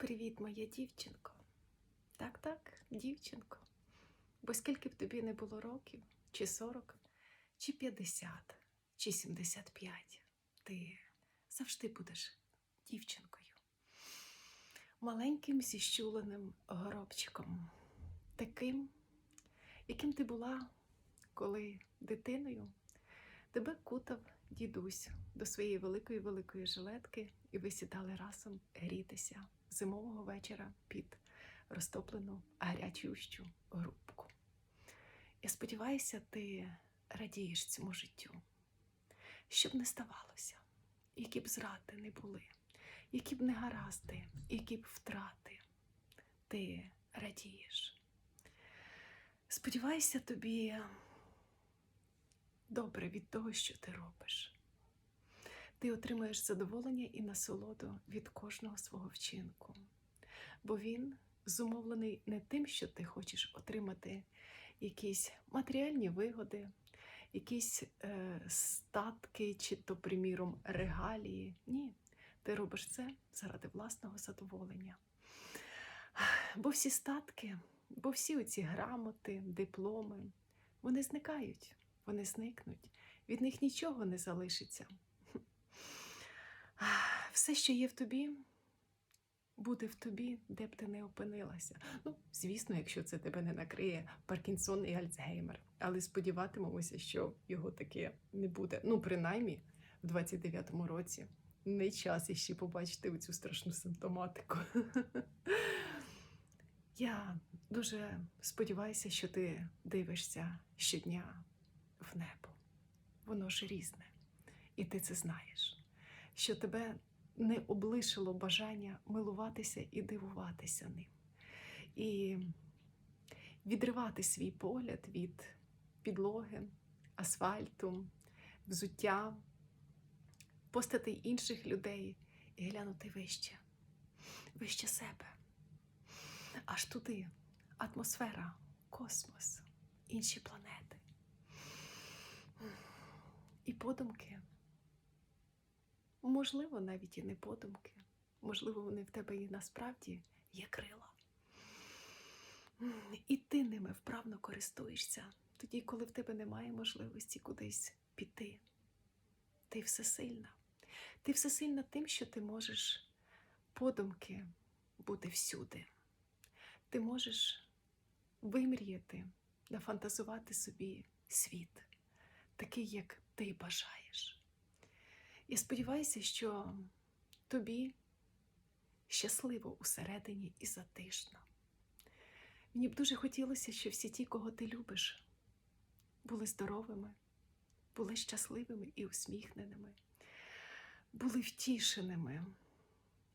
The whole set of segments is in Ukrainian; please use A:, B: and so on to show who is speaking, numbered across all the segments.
A: Привіт, моя дівчинко. Так, так, дівчинко. Бо скільки б тобі не було років, чи 40, чи 50, чи 75, ти завжди будеш дівчинкою. Маленьким зіщуленим горобчиком, таким, яким ти була, коли дитиною тебе кутав дідусь до своєї великої великої жилетки, і ви сідали разом грітися зимового вечора під розтоплену гарячущу грубку. Я сподіваюся, ти радієш цьому життю, щоб не ставалося, які б зрати не були, які б негаразди, які б втрати, ти радієш. Сподіваюся, тобі добре від того, що ти робиш. Ти отримаєш задоволення і насолоду від кожного свого вчинку, бо він зумовлений не тим, що ти хочеш отримати якісь матеріальні вигоди, якісь е, статки, чи то, приміром, регалії. Ні, ти робиш це заради власного задоволення. Бо всі статки, бо всі оці грамоти, дипломи, вони зникають, вони зникнуть, від них нічого не залишиться. Все, що є в тобі, буде в тобі, де б ти не опинилася. Ну, звісно, якщо це тебе не накриє Паркінсон і Альцгеймер. Але сподіватимемося, що його таке не буде. Ну, принаймні, в 29-му році не час іще побачити цю страшну симптоматику. Я дуже сподіваюся, що ти дивишся щодня в небо. Воно ж різне, і ти це знаєш що тебе не облишило бажання милуватися і дивуватися ним, і відривати свій погляд від підлоги, асфальту, взуття, постатей інших людей і глянути вище, вище себе. Аж туди атмосфера, космос, інші планети. І подумки Можливо, навіть і не подумки. Можливо, вони в тебе і насправді є крила. І ти ними вправно користуєшся, тоді, коли в тебе немає можливості кудись піти. Ти всесильна. Ти всесильна тим, що ти можеш подумки бути всюди. Ти можеш вимріяти, нафантазувати собі світ, такий, як ти бажаєш. Я сподіваюся, що тобі щасливо усередині і затишно. Мені б дуже хотілося, щоб всі ті, кого ти любиш, були здоровими, були щасливими і усміхненими, були втішеними,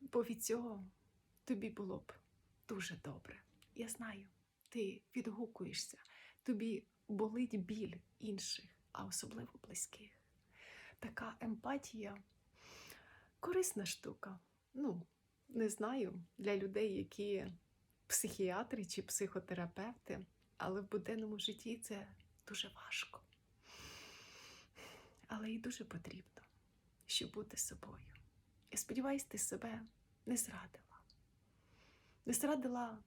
A: бо від цього тобі було б дуже добре. Я знаю, ти відгукуєшся, тобі болить біль інших, а особливо близьких така емпатія корисна штука. Ну, не знаю, для людей, які психіатри чи психотерапевти, але в буденному житті це дуже важко. Але і дуже потрібно, щоб бути собою. Я сподіваюся, ти себе не зрадила. Не зрадила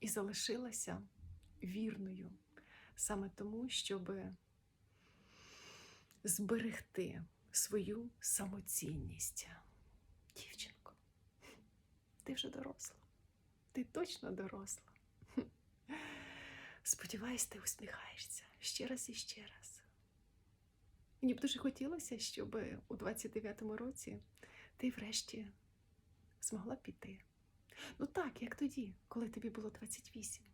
A: і залишилася вірною саме тому, щоби зберегти свою самоцінність. Дівчинко, ти вже доросла, ти точно доросла. Сподіваюсь, ти усміхаєшся ще раз і ще раз. Мені б дуже хотілося, щоб у 29-му році ти врешті змогла піти. Ну так, як тоді, коли тобі було 28.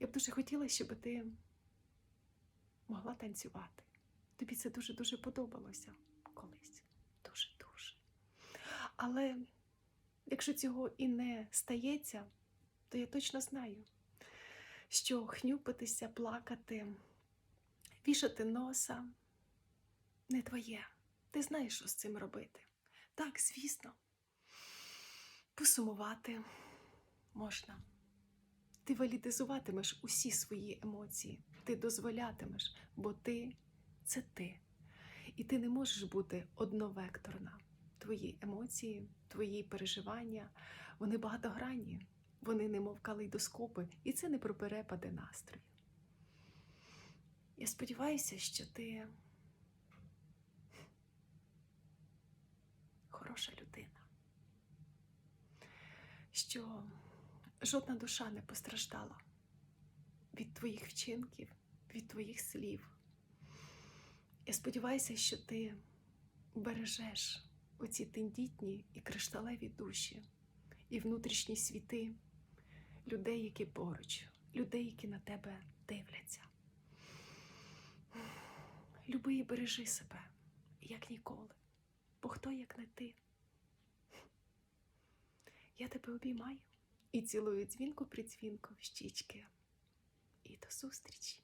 A: Я б дуже хотіла, щоб ти могла танцювати. Тобі це дуже-дуже подобалося колись. Дуже-дуже. Але якщо цього і не стається, то я точно знаю, що хнюпитися, плакати, вішати носа не твоє. Ти знаєш, що з цим робити. Так, звісно, посумувати можна. Ти валідизуватимеш усі свої емоції, ти дозволятимеш, бо ти це ти. І ти не можеш бути одновекторна. Твої емоції, твої переживання, Вони багатогранні, вони немов калейдоскопи, і це не про перепади настрою. Я сподіваюся, що ти хороша людина, що жодна душа не постраждала від твоїх вчинків, від твоїх слів. Я сподіваюся, що ти бережеш оці тендітні і кришталеві душі і внутрішні світи людей, які поруч, людей, які на тебе дивляться. Люби і бережи себе, як ніколи, бо хто як не ти. Я тебе обіймаю і цілую дзвінку при дзвінку в щічки. І до зустрічі!